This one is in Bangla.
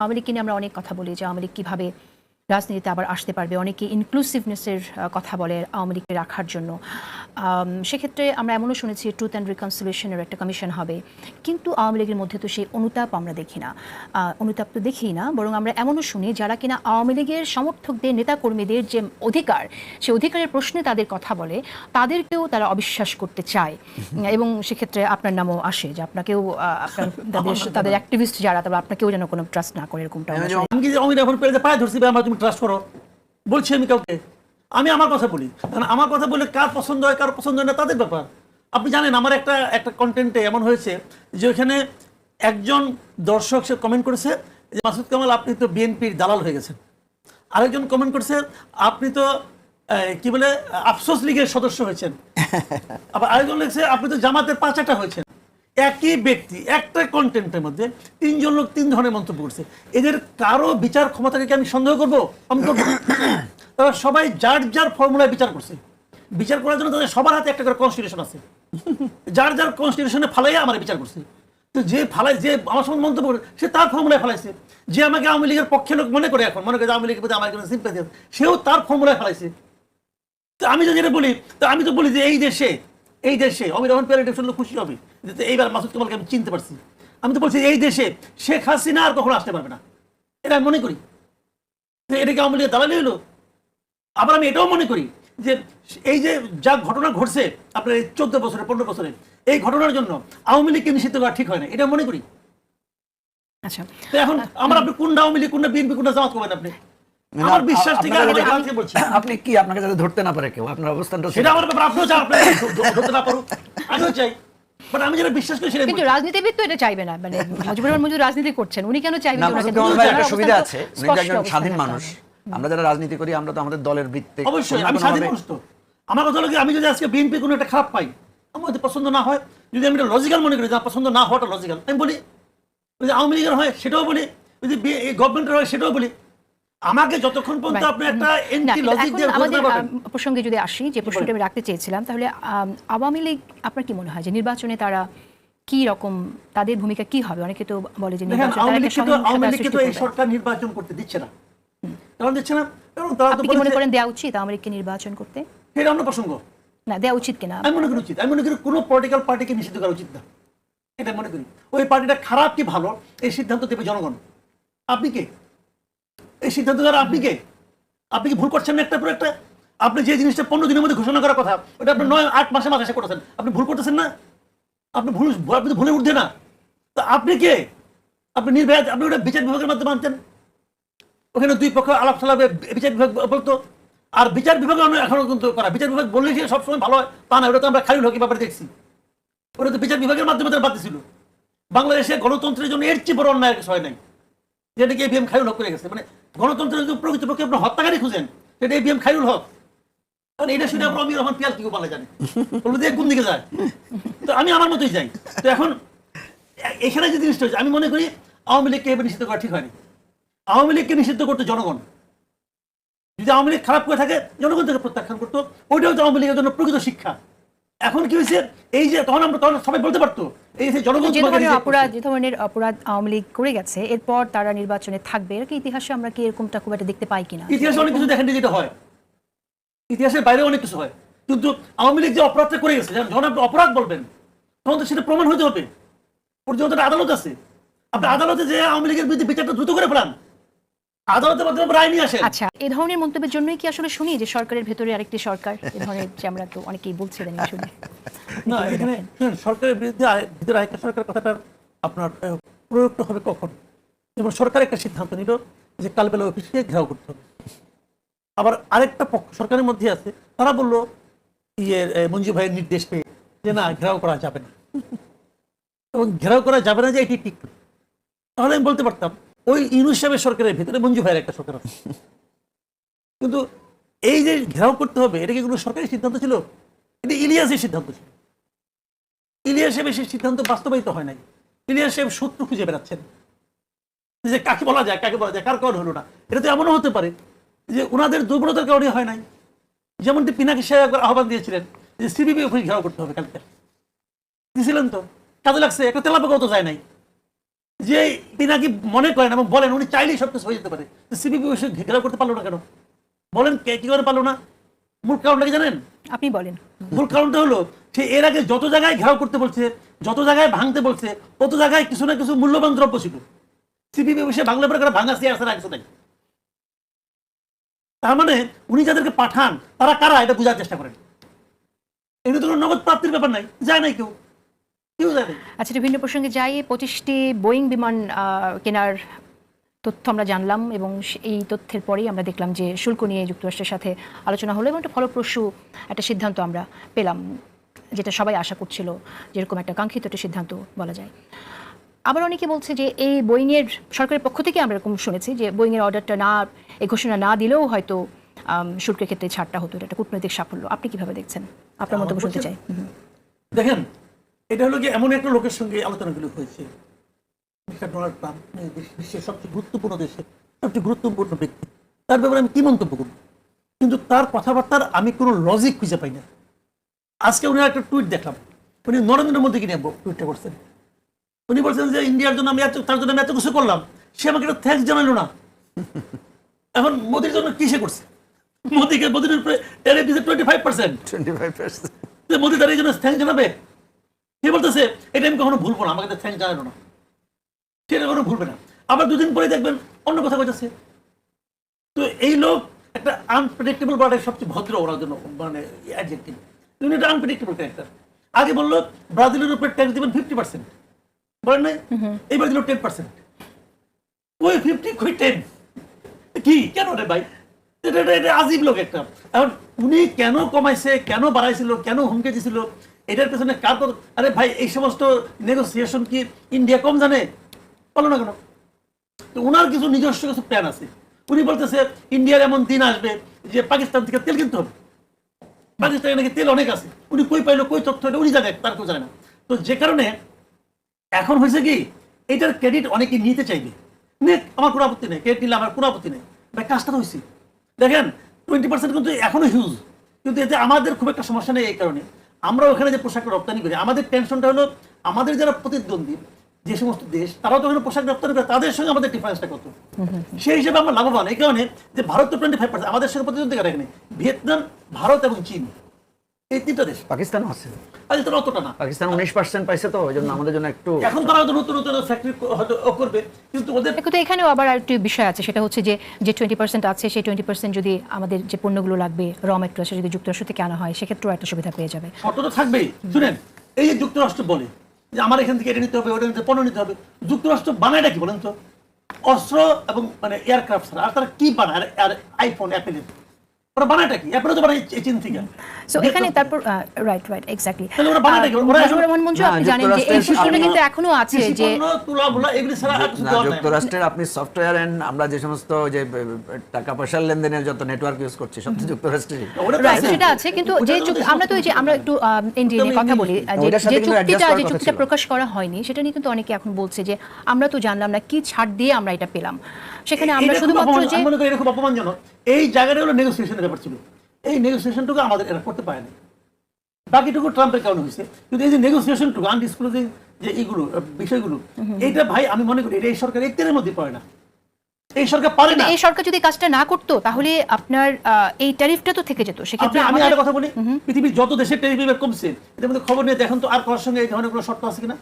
আওয়ামী লীগকে নিয়ে আমরা অনেক কথা বলি যে আওয়ামী লীগ কীভাবে রাজনীতিতে আবার আসতে পারবে। অনেকে ইনক্লুসিভনেসের কথা বলে আওয়ামী লীগকে রাখার জন্য। সেক্ষেত্রে আমরা এমনও শুনেছি ট্রুথ অ্যান্ড রিকনসিলেশনের একটা কমিশন হবে। কিন্তু আওয়ামী লীগের মধ্যে তো সেই অনুতাপ আমরা দেখি না। আহ, অনুতাপ তো দেখি না বরং আমরা এমনও শুনি যারা কিনা আওয়ামী লীগের সমর্থকদের নেতাকর্মীদের যে অধিকার সেই অধিকারের প্রশ্নে তাদের কথা বলে তাদেরকেও তারা অবিশ্বাস করতে চায়। এবং সেক্ষেত্রে আপনার নামও আসে যে আপনাকেও আপনার তাদের তাদের অ্যাক্টিভিস্ট যারা তবে আপনাকেও যেন কোনো ট্রাস্ট না করে এরকমটা। আমি কি যে অমির এখন পায়ে ধরছি আমার তুমি ট্রাস্ট করো। বলছি আমি কাউকে। আমি আমার কথা বলি। কারণ আমার কথা বলে কার পছন্দ হয়, কার পছন্দ হয় না, তাদের ব্যাপার। আপনি জানেন, আমার একটা একটা কন্টেন্টে এমন হয়েছে যে ওখানে একজন দর্শক সে কমেন্ট করেছে যে, মাসুদ কামাল, আপনি তো বিএনপির দালাল হয়ে গেছেন। আরেকজন কমেন্ট করেছে, আপনি তো কি বলে, আফসোস লীগের সদস্য হয়েছেন। আবার আরেকজন লিখছে, আপনি তো জামাতের পাঁচাটা হয়েছেন। একই ব্যক্তি একটা কন্টেন্টের মধ্যে তিনজন লোক তিন ধরনের মন্তব্য করছে। এদের কারও বিচার ক্ষমতাকে কি আমি সন্দেহ করব? তারা সবাই যার যার ফর্মুলায় বিচার করছে। বিচার করার জন্য তাদের সবার হাতে একটা করে কনস্টিটিউশন আছে। যার যার কনস্টিটিউশনে ফালাইয়া আমার বিচার করছে। তো যে ফালাই, যে আমার সঙ্গে মন্তব্য করে, সে তার ফর্মুলায় ফালাইছে। যে আমাকে আওয়ামী লীগের পক্ষে লোক মনে করে এখন, মনে করে আওয়ামী লীগের প্রতি আমার কোনো sympathy আছে, সেও তার ফর্মুলায় ফালাইছে। তো আমি যদি বলি, তো আমি তো বলি যে এই দেশে এই দেশে অমির রহমান প্যারেড শুনলে খুশি হবে। যে এইবার মাসুদ কামালকে আমি চিনতে পারছি। আমি তো বলছি এই দেশে শেখ হাসিনা আর কখনো আসতে পারবে না। এটা আমি মনে করি। তো এটাকে আওয়ামী লীগের দালালি হলো? আবার আমি এটাও মনে করি যে এই যে যা ঘটনা ঘটছে আপনার এই চোদ্দ বছরে পনেরো বছরে এই ঘটনার জন্য আওয়ামী লীগকে নিষিদ্ধ করা ঠিক হয় না। এটা মনে করি। আচ্ছা। এখন আমার আপনি কোনটা আওয়ামী লীগ কোনটা বিএনপি কোনটা জামাত করবেন আপনি? আমার বিশ্বাস থেকে আপনারা আমি যদি- গান থেকে বলছি। আপনি কি আপনাকে যাতে ধরতে না পারে কেউ? আপনার অবস্থানটা সেটা আমার ব্যাপার আপনিও চান ধরতে না পারুক। আমিও চাই। বাট আমি যেটা বিশ্বাস করি সেটা কিন্তু রাজনীতিবিদ তো এটা চাইবে না মানে মুজিবুর রহমান মজুর রাজনীতি করছেন উনি কেন চাইবেন না যে ওনাকে মাসুদ ধরুন? কামাল ভাই একটা সুবিধা আছে। উনি একজন স্বাধীন মানুষ। আমরা যারা রাজনীতি করি আমরা তো আমাদের দলের ভিত্তিক অবশ্যই আমি স্বাধীন মানুষ তো। আমার কথা হলো কি, আমি যদি আজকে বিএনপি কোনো একটা খারাপ পাই আমার যদি পছন্দ না হয় যদি আমি এটা লজিক্যাল মনে করি যে পছন্দ না হওয়াটা লজিক্যাল আমি বলি যদি আওয়ামী লীগের হয় সেটাও বলি যদি গভর্নমেন্টের হয় সেটাও বলি আমাকে যতক্ষণ পর্যন্ত আপনি একটা এন্টি লজিক দিয়ে আমাদের প্রসঙ্গে যদি আসি যে প্রশ্নটা আমি রাখতে চেয়েছিলাম তাহলে আওয়ামী লীগ আপনার কি মনে হয় যে নির্বাচনে তারা কি রকম তাদের ভূমিকা কি হবে? অনেকে তো বলে যে আওয়ামী লীগকে তো এই সরকার নির্বাচন করতে দিচ্ছে না। কারণ দিচ্ছে না কারণ তারা তো মনে করেন দেওয়া উচিত আওয়ামী লীগকে নির্বাচন করতে? এটা অন্য প্রসঙ্গ। না দেওয়া উচিত কিনা? আমি মনে করি উচিত। আমি মনে করি কোনো পলিটিক্যাল পার্টিকে নিষিদ্ধ করা উচিত না। এটা মনে করি। ওই পার্টিটা খারাপ কি ভালো? এই সিদ্ধান্ত দেবে জনগণ। আপনি কে? এই সিদ্ধান্ত দ্বারা আপনি কে? আপনি কি ভুল করছেন না একটা পর একটা? আপনি যে জিনিসটা পনেরো দিনের মধ্যে ঘোষণা করার কথা, ওটা আপনি নয়, আট মাসে মাসে করেছেন। আপনি ভুল করতেছেন না? আপনি ভুল, আপনি ভুলে উঠছে না। তো আপনি কে? আপনি নির্ভয় আপনি ওটা বিচার বিভাগের মাধ্যমে আনতেন। ওখানে দুই পক্ষ আলাপ সালাপে বিচার বিভাগ বলতো। আর বিচার বিভাগ আমরা এখনও কিন্তু করা বিচার বিভাগ বললে যে সবসময় ভালো হয়, তা না, ওটা তো আমরা খালি হকি ব্যাপারে দেখছি। ওটা তো বিচার বিভাগের মাধ্যমে তারা বাতিল ছিল বাংলাদেশে গণতন্ত্রের জন্য এর চেয়ে বড় অন্যায় হয় নাই। যেটাকে এবিএম খায়ুল হক করে গেছে? মানে গণতন্ত্রের যদি প্রকৃতপক্ষে আপনার হত্যাকারী খুঁজেন, সেটা এবিএম খায়ুল হক। কারণ এটা শুনে আমরা অমির রহমান পিয়াল কি বলা জানি? বলব যে কোন দিকে যায়? তো আমি আমার মতোই যাই। তো এখন এখানে যে জিনিসটা হচ্ছে, আমি মনে করি আওয়ামী লীগকে এবার নিষিদ্ধ করা ঠিক হয়নি। আওয়ামী লীগকে নিষিদ্ধ করতো জনগণ, যদি আওয়ামী লীগ খারাপ করে থাকে, জনগণ থেকে প্রত্যাখ্যান করতো। ওইটা হচ্ছে আওয়ামী লীগের জন্য প্রকৃত শিক্ষা। এখন কি হয়েছে? এই যে তখন আমরা তখন সবাই বলতে পারতো এই যে জনগণ যে ধরনের অপরাধ যে ধরনের অপরাধ আওয়ামী লীগ করে গেছে এরপর তারা নির্বাচনে থাকবে। এর কি ইতিহাসে আমরা কি এরকমটা খুব একটা দেখতে পাই কিনা? ইতিহাসে অনেক কিছু দেখেন যেটা হয়। ইতিহাসের বাইরে অনেক কিছু হয়। কিন্তু আওয়ামী লীগ যে অপরাধটা করে গেছে যখন আপনি অপরাধ বলবেন তখন তো সেটা প্রমাণ হতে হবে। আদালত আছে। আপনি আদালতে যে আওয়ামী লীগের বিরুদ্ধে বিচারটা দ্রুত করে ফেলান। আদালতের মাধ্যমে রায় নিয়ে আসেন। আচ্ছা এই ধরনের মন্তব্যের জন্যই কি আসলে শুনি যে সরকারের ভেতরে আরেকটি সরকার? এই ধরনের যে আমরা তো অনেকেই বলছিলেন শুনি না এখানে সরকারের বিরুদ্ধে ভিতরে আরেকটা সরকার কথাটা আপনার আহ, প্রয়োগটা হবে কখন? যেমন সরকার একটা সিদ্ধান্ত নিল যে কালবেলা অফিসকে ঘেরাও করতে হবে। আবার আরেকটা পক্ষ সরকারের মধ্যে আছে তারা বলল ইয়ে মঞ্জু ভাইয়ের নির্দেশ পেয়ে যে না ঘেরাও করা যাবে না। এবং ঘেরাও করা যাবে না যে এটি ঠিক তাহলে আমি বলতে পারতাম ওই ইউনুস সাহেবের সরকারের ভিতরে মঞ্জু ভাইয়ের একটা সরকার আছে। কিন্তু এই যে ঘেরাও করতে হবে, এটা কি কোনো সরকারি সিদ্ধান্ত ছিল? এটা ইলিয়াসের সিদ্ধান্ত ছিল। ইলিয়াস সাহেবের সেই সিদ্ধান্ত বাস্তবায়িত হয় নাই। ইলিয়াস সাহেব শত্রু খুঁজে বেড়াচ্ছেন। যে কাকে বলা যায়, কাকে বলা যায়, কার কারণ হলো না? এটা তো এমনও হতে পারে যে ওনাদের দুর্বলতার কারণে হয় নাই। যেমনটি পিনাকি সাহেব একবার আহ্বান দিয়েছিলেন যে সিবিবি ঘেরাও করতে হবে কালকে। দিয়েছিলেন তো? কাজে লাগছে, একটা তেলাপোকাও তো যায় নাই। যে পিনাকি মনে করেন এবং বলেন উনি চাইলেই সব কিছু হয়ে যেতে পারে। সিপিপি এসে ঘেরাও করতে পারল না কেন? বলেন কে কি করে পারল না? মূল কারণটা কি জানেন? আপনি বলেন। মূল কারণটা হলো সে এর আগে যত জায়গায় ঘেরাও করতে বলছে যত জায়গায় ভাঙতে বলছে তত জায়গায় কিছু না কিছু মূল্যবান দ্রব্য ছিল। সিপিপি বসে বাংলা পরে ভাঙা চেয়ার ছাড়া কিছু নাই। তার মানে উনি যাদেরকে পাঠান তারা কারা? এটা বোঝার চেষ্টা করেন। এটা তো কোনো নগদ প্রাপ্তির ব্যাপার নাই যায় নাই কেউ। আচ্ছা এটা ভিন্ন প্রসঙ্গে যাই। পঁচিশটি বোয়িং বিমান কেনার তথ্য আমরা জানলাম এবং এই তথ্যের পরেই আমরা দেখলাম যে শুল্ক নিয়ে যুক্তরাষ্ট্রের সাথে আলোচনা হলো এবং একটা ফলপ্রসূ একটা সিদ্ধান্ত আমরা পেলাম যেটা সবাই আশা করছিল যেরকম একটা কাঙ্ক্ষিত একটা সিদ্ধান্ত বলা যায়। আবার অনেকে বলছে যে এই বোয়িংয়ের সরকারের পক্ষ থেকে আমরা এরকম শুনেছি যে বোয়িংয়ের অর্ডারটা না এই ঘোষণা না দিলেও হয়তো শুল্কের ক্ষেত্রে ছাড়টা হতো। এটা একটা কূটনৈতিক সাফল্য। আপনি কীভাবে দেখছেন? আপনার মন্তব্য শুনতে চাই। দেখেন এটা হলো কি এমন একটা লোকের সঙ্গে আলোচনাগুলো হয়েছে। মিস্টার ডোনাল্ড ট্রাম্প বিশ্বের সবচেয়ে গুরুত্বপূর্ণ দেশের সবচেয়ে গুরুত্বপূর্ণ ব্যক্তি। তার ব্যাপারে আমি কি মন্তব্য করব? কিন্তু তার কথাবার্তার আমি কোনো লজিক খুঁজে পাই না। আজকে উনি একটা টুইট দেখলাম। উনি নরেন্দ্র মোদীকে নিয়ে টুইটটা করছেন? উনি বলছেন যে ইন্ডিয়ার জন্য আমি এত তার জন্য আমি এত কিছু করলাম সে আমাকে একটা থ্যাঙ্কস জানালো না। এখন মোদির জন্য কিসে করছে? মোদিকে মোদির উপরে twenty five percent twenty five percent যে মোদি তার এই জন্য থ্যাঙ্ক জানাবে? সে বলতেছে এটা আমি কখনো ভুলবো না আমাকে থ্যাঙ্ক জানালো না। সেটা কখনো ভুলবে না। আবার দুদিন পরে দেখবেন অন্য কথা কইতেছে। তো এই লোক একটা আনপ্রেডিক্টেবল বার্ডের সবচেয়ে ভদ্র ওনার জন্য মানে অ্যাডজেক্টিভ উনি একটা আনপ্রেডিক্টেবল ক্যারেক্টার আগে বলল ব্রাজিলের উপরে ট্যাক্স দিবেন ফিফটি পার্সেন্ট বলেন নাই? এইবার দিল টেন পার্সেন্ট ওই ফিফটি কই টেন? কি? কেন রে ভাই? এটা এটা- এটা আজীব লোক একটা। এখন উনি কেন কমাইছে কেন বাড়াইছিল কেন হুমকে দিছিল এটার পেছনে কার আরে ভাই, এই সমস্ত নেগোসিয়েশন কি ইন্ডিয়া কম জানে? বলো না কেন? তো ওনার কিছু নিজস্ব কিছু প্ল্যান আছে। উনি বলতেছে ইন্ডিয়ার এমন দিন আসবে যে পাকিস্তান থেকে তেল কিনতে হবে। পাকিস্তানে নাকি তেল অনেক আছে। উনি কই পাইলো, কই তথ্য এটা উনি জানে, তার কেউ জানে না। তো যে কারণে এখন হয়েছে কি, এটার ক্রেডিট অনেকে নিতে চাইবে। নে আমার কোনো আপত্তি নেই ক্রেডিট নিলে আমার কোনো আপত্তি নেই। ভাই, কাজটা তো হয়েছে। দেখেন টোয়েন্টি পার্সেন্ট কিন্তু এখনও হিউজ কিন্তু এতে আমাদের খুব একটা সমস্যা নেই এই কারণে। আমরা ওখানে যে পোশাক রপ্তানি করি, আমাদের টেনশনটা হলো আমাদের যারা প্রতিদ্বন্দ্বী, যে সমস্ত দেশ, তারাও তো ওখানে পোশাক রপ্তানি করে, তাদের সঙ্গে আমাদের ডিফারেন্সটা কত? সেই হিসেবে আমরা লাভবান। এই কারণে যে ভারত তো টোয়েন্টি ফাইভ পার্সেন্ট আমাদের সঙ্গে প্রতিদ্বন্দ্বী প্রতিদ্বন্দ্বিতা এখানে ভিয়েতনাম, ভারত এবং চীন। এই তিনটা দেশ। পাকিস্তানও আছে। তো অতটা না। পাকিস্তান উনিশ পার্সেন্ট পাইছে তো ওই জন্য আমাদের জন্য একটু এখন তারা হয়তো নতুন নতুন ফ্যাক্টরি হয়তো করবে কিন্তু ওদের কিন্তু এখানেও আবার আরেকটি বিষয় আছে সেটা হচ্ছে যে যে টোয়েন্টি পার্সেন্ট আছে সেই টোয়েন্টি পার্সেন্ট যদি আমাদের যে পণ্যগুলো লাগবে র মেটেরিয়াল যদি যুক্তরাষ্ট্র থেকে আনা হয় সেক্ষেত্রেও একটা সুবিধা পেয়ে যাবে। তো থাকবেই। শুনেন এই যে যুক্তরাষ্ট্র বলে যে আমার এখান থেকে এটা নিতে হবে ওটা নিতে পণ্য নিতে হবে যুক্তরাষ্ট্র বানায়টা কি বলেন তো? অস্ত্র এবং মানে এয়ারক্রাফট ছাড়া আর তারা কি বানায়? আর- আর আইফোন অ্যাপেলের ওরা বানায়টা কি অ্যাপেলে তো বানায় এই চীন সো এখানে তারপর রাইট রাইট এক্স্যাক্টলি তাহলে ওরা বানায় নাকি? ওরা এখন- রহমান মঞ্জু আপনি জানেন যে এই যুক্তরাষ্ট্রের কিন্তু এখনও আছে যে পণ্য, এগুলি ছাড়া আর কিছু না দেওয়ার নাই। যুক্তরাষ্ট্রের আপনি সফটওয়্যার এন্ড আমরা যে সমস্ত যে টাকা পয়সার লেনদেনের যত নেটওয়ার্ক ইউজ করছি সব তো রাইট সেটা আছে কিন্তু যে চুক্তি আমরা তো এই যে আমরা একটু এনডিএ নিয়ে কথা বলি যে চুক্তিটা যে চুক্তিটা প্রকাশ করা হয়নি সেটা নিয়ে কিন্তু অনেকে এখন বলছে যে আমরা তো জানলাম না কি ছাড় দিয়ে আমরা এটা পেলাম। সেখানে আমরা শুধুমাত্র যে মনে খুব অপমানজনক। এই জায়গাটা হলো নেগোসিয়েশনের ব্যাপার ছিল। এই নেগোসিয়েশনটুকু আমাদের এরা করতে পারেনি। বাকিটুকু ট্রাম্পের কারণে হয়েছে। কিন্তু এই যে নেগোসিয়েশনটুকু আনডিসক্লোজিং যে এইগুলো বিষয়গুলো এইটা ভাই আমি মনে করি এটা এই সরকার একটির মধ্যে পড়ে না। এই সরকার পারে না। এই সরকার যদি কাজটা না করতো তাহলে আপনার এই ট্যারিফটা তো থেকে যেত। সেক্ষেত্রে আমি একটা কথা বলি। পৃথিবীর যত দেশের টেরিফ কমছে এদের মধ্যে খবর নিয়ে দেখেন তো আর কারোর সঙ্গে এই ধরনের কোনো শর্ত আছে কিনা?